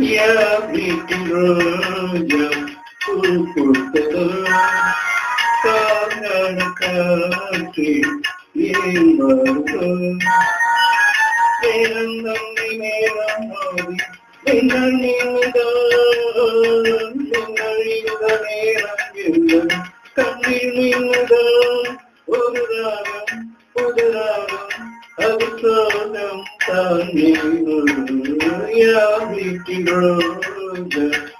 ya bikin roja ukur telah kaki imbaran Benang ni merah hari, benang ni muda, benang ni muda merah bintang, yeah, we can grow the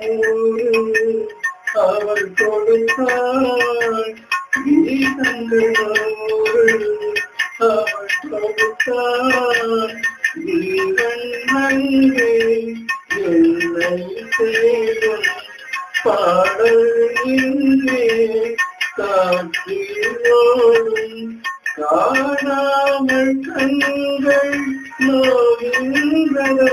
நூறு அவள் கொடுத்தாள் கீதங்கள் நூறு கொடுத்தாள் ஜீவன் என்னை தேடும் பாடல் இன்றே காற்றிலோடும் காணாமல் கண்கள் நோகின்றதோ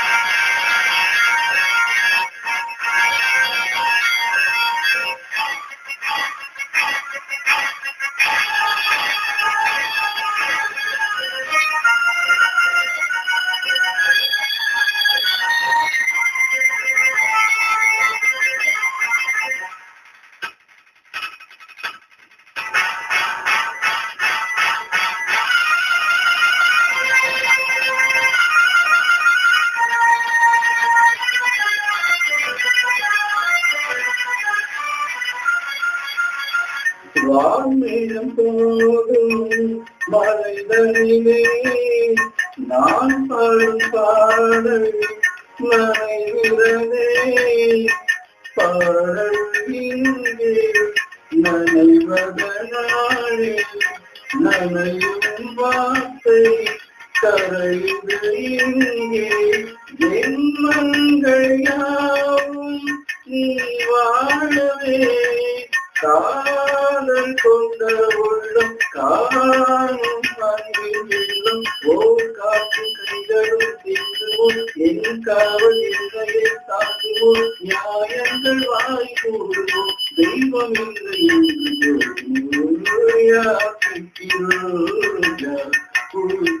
வான்மீதம் போதும் மலைதனிலே நான் பாடும் பாடல் நனைகிறதே பாடல் இங்கே நனைவதனாலே நனையும் வார்த்தை கரைந்து இங்கே. என் மங்கள் யாவும் நீ வாழவே காதல் கொண்ட உள்ளம் காணும் அன்பிலும் ஓர் காற்று கைகளும் தீர்வோம் என் காவல் இல்லையே தாக்குவோம் நியாயங்கள் வாய் கூடுவோம் தெய்வம் இல்லை நேரம் நன்மை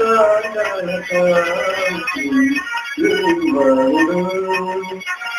Thank you.